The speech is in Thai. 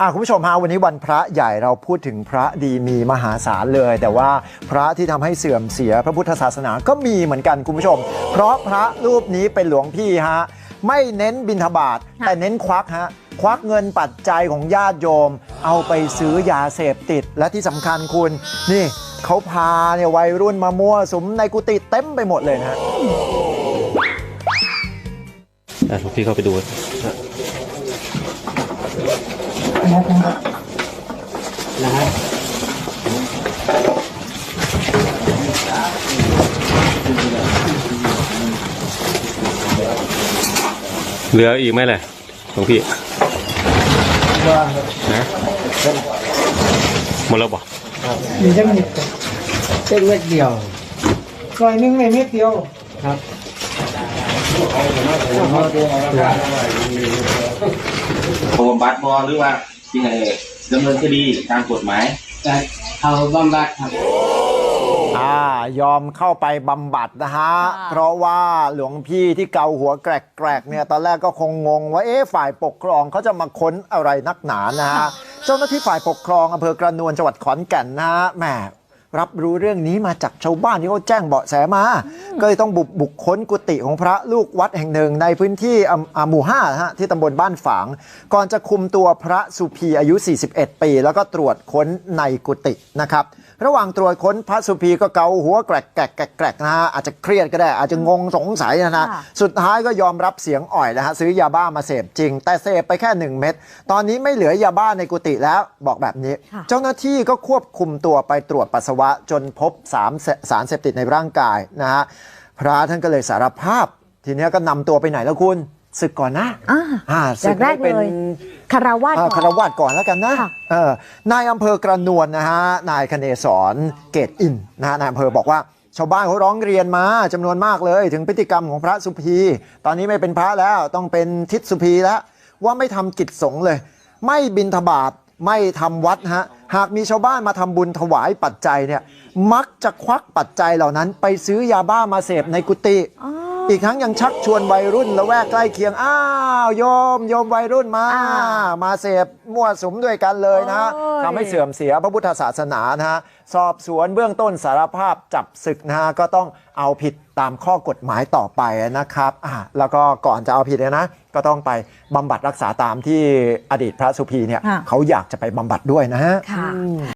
อะคุณผู้ชมฮะวันนี้วันพระใหญ่เราพูดถึงพระดีมีมหาศาลเลย แต่ว่าพระที่ทำให้เสื่อมเสียพระพุทธศาสนาก็มีเหมือนกันคุณผู้ชม เพราะพระรูปนี้เป็นหลวงพี่ฮะไม่เน้นบิณฑบาตแต่เน้นควักฮะควักเงินปัจจัยของญาติโยม เอาไปซื้อยาเสพติดและที่สำคัญคุณ นี่เขาพาเนี่ยวัยรุ่นมามั่วสุมในกุฏิเต็มไปหมดเลยนะฮะอะหลวงพี่เข้าไปดู เหลืออีกไหมล่ะหลวงพี่นะหมดแล้วบ่มีแค่เม็ดเส้นเม็ดเดียวซอยหนึงในเม็ดเดียวครับโบำบัดบอหรือว่า ที่ไหนดำเนินคดีตามกฎหมายจะเอาบำบัดครับ อ่ายอมเข้าไปบำบัดนะฮะ เพราะว่าหลวงพี่ที่เกาหัวแกรกๆเนี่ยตอนแรกก็คงงงว่าเอ๊ะฝ่ายปกครองเขาจะมาค้นอะไรนักหนานะฮะ เจ้าหน้าที่ฝ่ายปกครองอำเภอกระนวนจังหวัดขอนแก่นนะฮะแหม รับรู้เรื่องนี้มาจากชาวบ้านที่เขาแจ้งเบาะแสมา ก็เลยต้องบุกบุกค้นกุฏิของพระลูกวัดแห่งหนึ่ง ในพื้นที่อำอ่าหมู่ห้านะฮะที่ตำบลบ้านฝาง ก่อนจะคุมตัวพระสุพีอายุ 41 ปี แล้วก็ตรวจค้นในกุฏินะครับ ระหว่างตรวจค้นพระสุพีก็เกาหัวแกรกแกรกแกรกแกรกนะฮะอาจจะเครียดก็ได้ อาจจะงงสงสัยนะนะค่ะสุดท้ายก็ยอมรับเสียงอ่อยนะฮะซื้อยาบ้ามาเสพจริง แต่เสพไปแค่ 1 เม็ดตอนนี้ไม่เหลือยาบ้าในกุฏิแล้วบอกแบบนี้ค่ะเจ้าหน้าที่ก็ควบคุมตัวไปตรวจปัสสาวะจนพบสารเสสารเสพติดในร่างกายนะฮะพระท่านก็เลยสารภาพ ทีนี้ก็นำตัวไปไหนแล้วคุณศึกก่อนนะอ่าอ่าอศึย่างแรกให้เป็นเลยคารวาสอ่าก่อนคารวาสก่อนแล้วกันนะค่ะเออนายอำเภอกระนวลนะฮะนายคเนศรเกตอินนะฮะนายอำเภอบอกว่าชาวบ้านเขาร้องเรียนมาจำนวนมากเลย ถึงพฤติกรรมของพระสุพีตอนนี้ไม่เป็นพระแล้วต้องเป็นทิศสุพีแล้ว ว่าไม่ทำกิจสงฆ์เลย ไม่บินทบาทไม่ทำวัดฮะ หากมีชาวบ้านมาทำบุญถวายปัจจัยเนี่ยมักจะควักปัจจัยเหล่านั้นไปซื้อยาบ้ามาเสพในกุฏิอีกทั้งยังชักชวนวัยรุ่นละแวกใกล้เคียงอ้าวโยมโยมวัยรุ่นมาอ่ามาเสพมั่วสุมด้วยกันเลยนะโอ้ยทำให้เสื่อมเสียพระพุทธศาสนานะฮะสอบสวนเบื้องต้นสารภาพจับศึกนะฮะก็ต้องเอาผิดตามข้อกฎหมายต่อไปนะครับอ่าแล้วก็ก่อนจะเอาผิดเนยนะ ก็ต้องไปบำบัดรักษาตามที่อดีตพระสุพีเนี่ยค่ะเขาอยากจะไปบำบัดด้วยนะฮะค่ะ